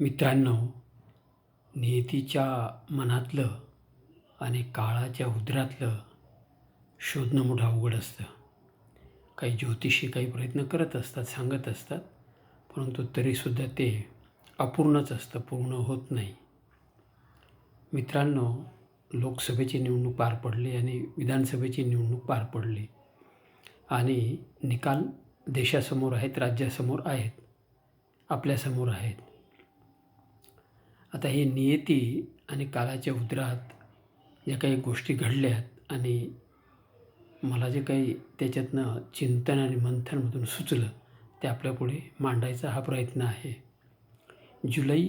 मित्रांनो नियतीच्या मनातलं आणि काळाच्या उदरातलं शोधणं मोठं अवघड असतं. काही ज्योतिषी काही प्रयत्न करत असतात सांगत असतात परंतु तरीसुद्धा ते अपूर्णच असतं पूर्ण होत नाही. मित्रांनो लोकसभेची निवडणूक पार पडली आणि विधानसभेची निवडणूक पार पडली आणि निकाल देशासमोर आहेत राज्यासमोर आहेत आपल्यासमोर आहेत. आता हे नियती आणि कालाच्या उदरात ज्या काही गोष्टी घडल्यात आणि मला जे काही त्याच्यातनं चिंतन आणि मंथनमधून सुचलं ते आपल्यापुढे मांडायचा हा प्रयत्न आहे. जुलै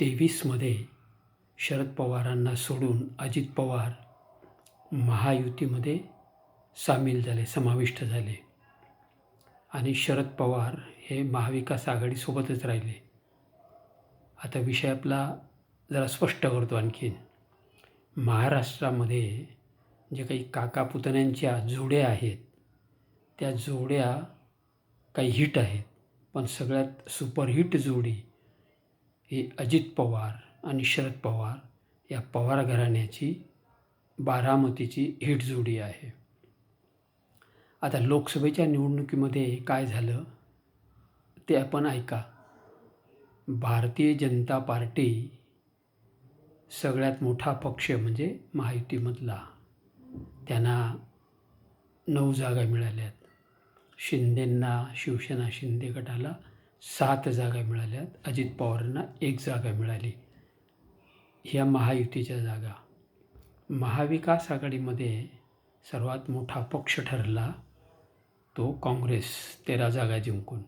तेवीसमध्ये शरद पवारांना सोडून अजित पवार महायुतीमध्ये सामील झाले समाविष्ट झाले. आणि शरद पवार हे महाविकास आघाडीसोबतच राहिले. आता विषय आपला जरा स्पष्ट करतो आणखीन महाराष्ट्रामध्ये जे काही काका पुतण्यांच्या जोड्या आहेत त्या जोड्या काही हिट आहेत पण सगळ्यात सुपरहिट जोडी ही अजित पवार आणि शरद पवार या पवार घराण्याची बारामतीची हिट जोडी आहे. आता लोकसभेच्या निवडणुकीमध्ये काय झालं ते आपण ऐका. भारतीय जनता पार्टी सगळ्यात मोठा पक्ष म्हणजे महायुतीमधला. त्यांना नऊ जागा मिळाल्यात. शिंदेंना शिवसेना शिंदे गटाला सात जागा मिळाल्यात. अजित पवारांना एक जागा मिळाली. ह्या महायुतीच्या जागा. महाविकास आघाडीमध्ये सर्वात मोठा पक्ष ठरला तो काँग्रेस तेरा जागा जिंकून.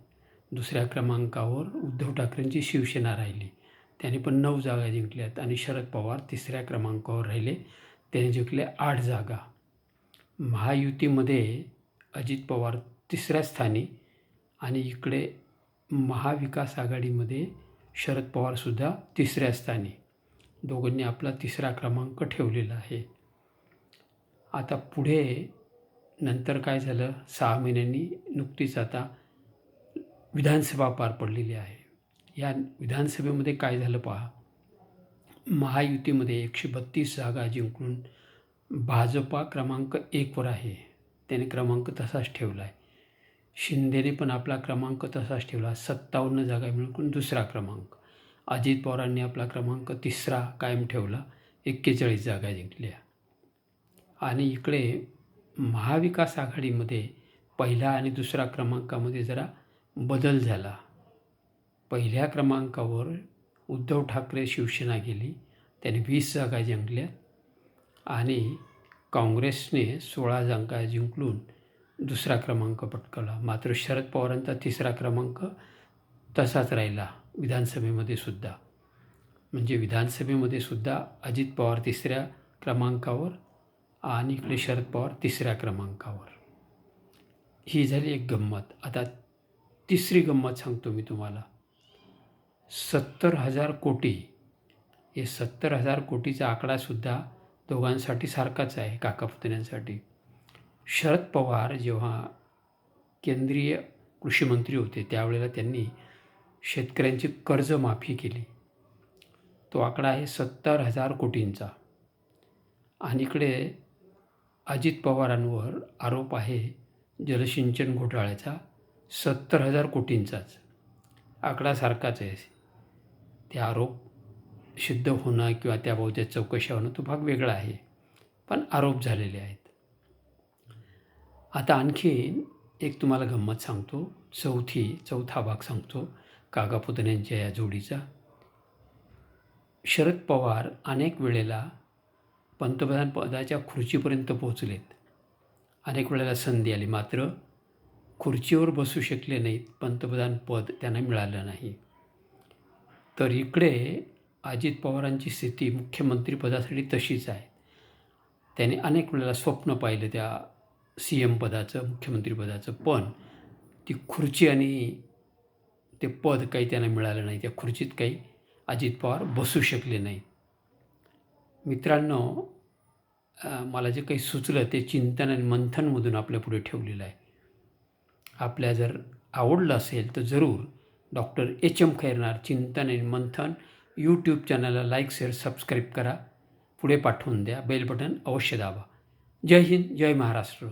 दुसऱ्या क्रमांकावर उद्धव ठाकरेंची शिवसेना राहिली. त्याने पण नऊ जागा जिंकल्यात आणि शरद पवार तिसऱ्या क्रमांकावर राहिले. त्याने जिंकले आठ जागा. महायुतीमध्ये अजित पवार तिसऱ्या स्थानी आणि इकडे महाविकास आघाडीमध्ये शरद पवारसुद्धा तिसऱ्या स्थानी. दोघांनी आपला तिसरा क्रमांक ठेवलेला आहे. आता पुढे नंतर काय झालं? सहा महिन्यांनी नुकतीच आता विधानसभा पार पडलेली आहे. या विधानसभेमध्ये काय झालं पहा? महायुतीमध्ये एकशे बत्तीस जागा जिंकून भाजपा क्रमांक एकवर आहे. त्याने क्रमांक तसाच ठेवला आहे शिंदेने पण आपला क्रमांक तसाच ठेवला. सत्तावन्न जागा मिळून दुसरा क्रमांक. अजित पवारांनी आपला क्रमांक तिसरा कायम ठेवला. एक्केचाळीस जागा जिंकल्या. आणि इकडे महाविकास आघाडीमध्ये पहिला आणि दुसरा क्रमांकामध्ये जरा बदल झाला. पहिल्या क्रमांकावर उद्धव ठाकरे शिवसेना गेली. त्याने वीस जागा जिंकल्या आणि काँग्रेसने सोळा जागा जिंकून दुसरा क्रमांक पटकावला. मात्र शरद पवारांचा तिसरा क्रमांक तसाच राहिला विधानसभेमध्ये सुद्धा. म्हणजे विधानसभेमध्ये सुद्धा अजित पवार तिसऱ्या क्रमांकावर आणि इकडे शरद पवार तिसऱ्या क्रमांकावर. ही झाली एक गंमत. आता तिसरी गंमत सांगतो मी तुम्हाला. सत्तर हजार कोटी हे सत्तर हजार कोटीचा आकडासुद्धा दोघांसाठी सारखाच आहे काका पुतण्यांसाठी. शरद पवार जेव्हा केंद्रीय कृषीमंत्री होते त्यावेळेला त्यांनी शेतकऱ्यांची कर्जमाफी केली. तो आकडा आहे सत्तर हजार कोटींचा. आणि इकडे अजित पवारांवर आरोप आहे जलसिंचन घोटाळ्याचा. सत्तर हजार कोटींचाच. आकडा सारखाच आहे. ते आरोप सिद्ध होणं किंवा त्याबाबतीत चौकशा होणं तो भाग वेगळा आहे. पण आरोप झालेले आहेत. आता आणखीन एक तुम्हाला गंमत सांगतो. चौथी चौथा भाग सांगतो. कागापुतण्यांच्या या जोडीचा. शरद पवार अनेक वेळेला पंतप्रधान पदाच्या खुर्चीपर्यंत पोहोचलेत. अनेक वेळेला संधी आली. मात्र खुर्चीवर बसू शकले नाहीत. पंतप्रधान पद त्यांना मिळालं नाही. तर इकडे अजित पवारांची स्थिती मुख्यमंत्रीपदासाठी तशीच आहे. त्याने अनेक वेळेला स्वप्न पाहिलं त्या सी एम पदाचं मुख्यमंत्रीपदाचं पण ती खुर्ची आणि ते पद काही त्यांना मिळालं नाही. त्या खुर्चीत काही अजित पवार बसू शकले नाही मित्रांनो मला जे काही सुचलं ते चिंतन आणि मंथनमधून आपल्यापुढे ठेवलेलं आहे. आपल्या जर आवडलं असेल तर जरूर डॉक्टर एच एम खैरनार चिंतन आणि मंथन यूट्यूब चॅनलला लाईक शेअर सबस्क्राईब करा. पुढे पाठवून द्या. बेल बटन अवश्य दाबा. जय हिंद जय महाराष्ट्र.